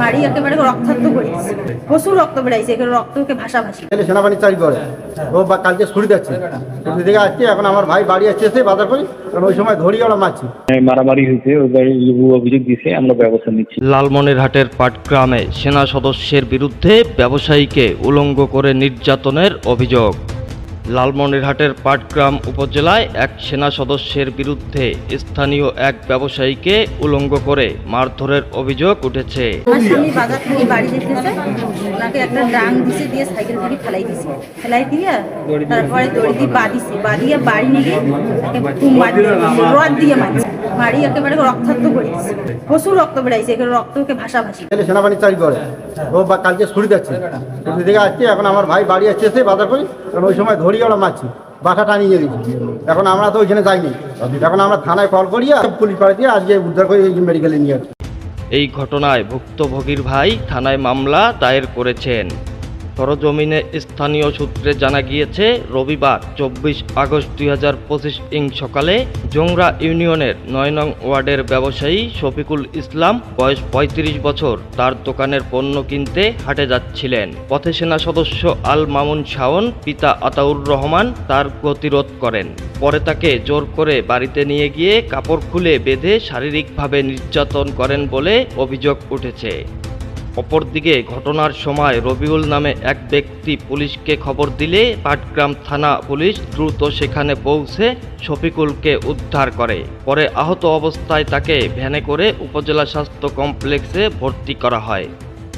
মারি একেবারে রক্তাক্ত করে দিছে। প্রচুর রক্ত বেড়াইছে এখানে রক্তকে ভাসাভাসি। ছেলে সেনাবাহিনী চাকরি করে। ও বা কালকে ছুটি যাচ্ছে ছুটি থেকে আসছে এখন আমার ভাই বাড়ি আসছে বাজার করি ওই সময় ধরি ওরা মারছি। মারামারি হয়েছে ওই অভিযোগ দিছে আমরা ব্যবস্থা নিচ্ছি। লালমনিরহাটের পাটগ্রামে সেনা সদস্যের বিরুদ্ধে ব্যবসায়ীকে উলঙ্গ করে নির্যাতনের অভিযোগ। লালমনিরহাটের পাটগ্রাম উপজেলায় এক সেনা সদস্যের বিরুদ্ধে স্থানীয় এক ব্যবসায়ীকে উলঙ্গ করে মারধরের অভিযোগ উঠেছে। মারি একেবারে রক্তাক্ত করে দিছে প্রচুর রক্ত বেড়াইছে এখানে রক্তকে ভাসাভাসি। ছেলে সেনাবাহিনী চাকরি করে। ও বা কালকে ছুটি যাচ্ছে। ছুটি থেকে আসছে এখন আমার ভাই বাড়ি আসছে এসে বাজার করি কারণ ওই সময় ধরি ওরা মারছি বাসা টানিয়ে দিচ্ছি এখন আমরা তো ওইখানে যাইনি। এখন আমরা থানায় কল করি আর পুলিশ পাড়ে দিয়ে আজকে উদ্ধার করে এই মেডিকেলে নিয়ে আসছি। এই ঘটনায় ভুক্তভোগীর ভাই থানায় মামলা দায়ের করেছেন। সরজমিনে স্থানীয় সূত্রে জানা গিয়েছে, রবিবার চব্বিশ আগস্ট দুই হাজার পঁচিশ ইং সকালে জোংরা ইউনিয়নের নয় নং ওয়ার্ডের ব্যবসায়ী শফিকুল ইসলাম, বয়স পঁয়ত্রিশ বছর, তার দোকানের পণ্য কিনতে হাটে যাচ্ছিলেন। পথে সেনা সদস্য আল মামুন শাওন, পিতা আতাউর রহমান তার গতিরোধ করেন। পরে তাকে জোর করে বাড়িতে নিয়ে গিয়ে কাপড় খুলে বেঁধে শারীরিকভাবে নির্যাতন করেন বলে অভিযোগ উঠেছে। অপরদিকে ঘটনার সময় রবিউল নামে এক ব্যক্তি পুলিশকে খবর দিলে পাটগ্রাম থানা পুলিশ দ্রুত সেখানে পৌঁছে শফিকুলকে উদ্ধার করে। পরে আহত অবস্থায় তাকে ভ্যানে করে উপজেলা স্বাস্থ্য কমপ্লেক্সে ভর্তি করা হয়।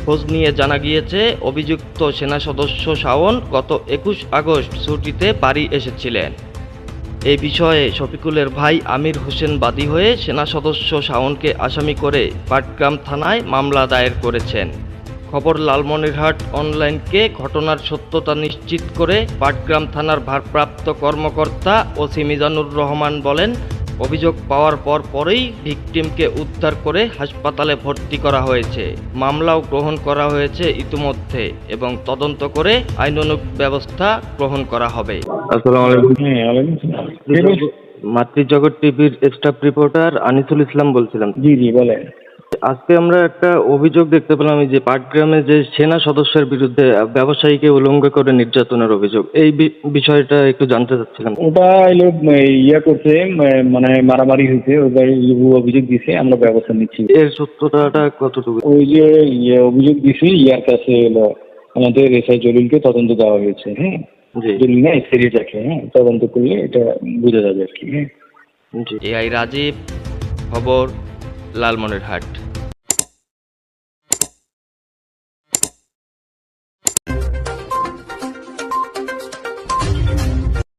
খোঁজ নিয়ে জানা গিয়েছে, অভিযুক্ত সেনা সদস্য শাওন গত একুশ আগস্ট ছুটিতে বাড়ি এসেছিলেন। এই বিষয়ে শফিকুলের ভাই আমির হোসেন বাদী হয়ে সেনা সদস্য শাওনকে আসামি করে পাটগ্রাম থানায় মামলা দায়ের করেছেন। খবর লালমনিরহাট অনলাইনকে ঘটনার সত্যতা নিশ্চিত করে পাটগ্রাম থানার ভারপ্রাপ্ত কর্মকর্তা ওসি মিজানুর রহমান বলেন, অভিযোগ পাওয়ার পর পরেই ভিকটিমকে উদ্ধার করে হাসপাতালে ভর্তি করা হয়েছে। মামলাও গ্রহণ করা হয়েছে ইতিমধ্যে এবং তদন্ত করে আইনানুগ ব্যবস্থা গ্রহণ করা হবে। আসসালামু আলাইকুম। হ্যাঁ? মাতৃজগৎ টিভির স্টাফ রিপোর্টার আনিসুল ইসলাম বলছিলাম। জি জি বলেন। আজকে আমরা একটা অভিযোগ দেখতে পেলাম যে পাটগ্রামে যে সেনা সদস্যের বিরুদ্ধে ব্যবসায়ীকে উলঙ্গ করে নির্যাতনের অভিযোগ এই বিষয়টা একটু জানতে চাচ্ছিলাম। ওটা এলো ইয়া করছে মানে মারামারি হয়েছে অভিযোগ দিছে আমরা ব্যবস্থা নিচ্ছি। এর সত্যতাটা কতটুকু? ওই যে ইয়ে অভিযোগ দিছি ইয়ার কাছে এলো আমাদের এসআই জলিলকে তদন্ত দেওয়া হয়েছে হ্যাঁ। দেখে হ্যাঁ তদন্ত করলে এটা বোঝা যাবে আর কি হ্যাঁ। জি। এআই রাজীব খবর লালমনিরহাট।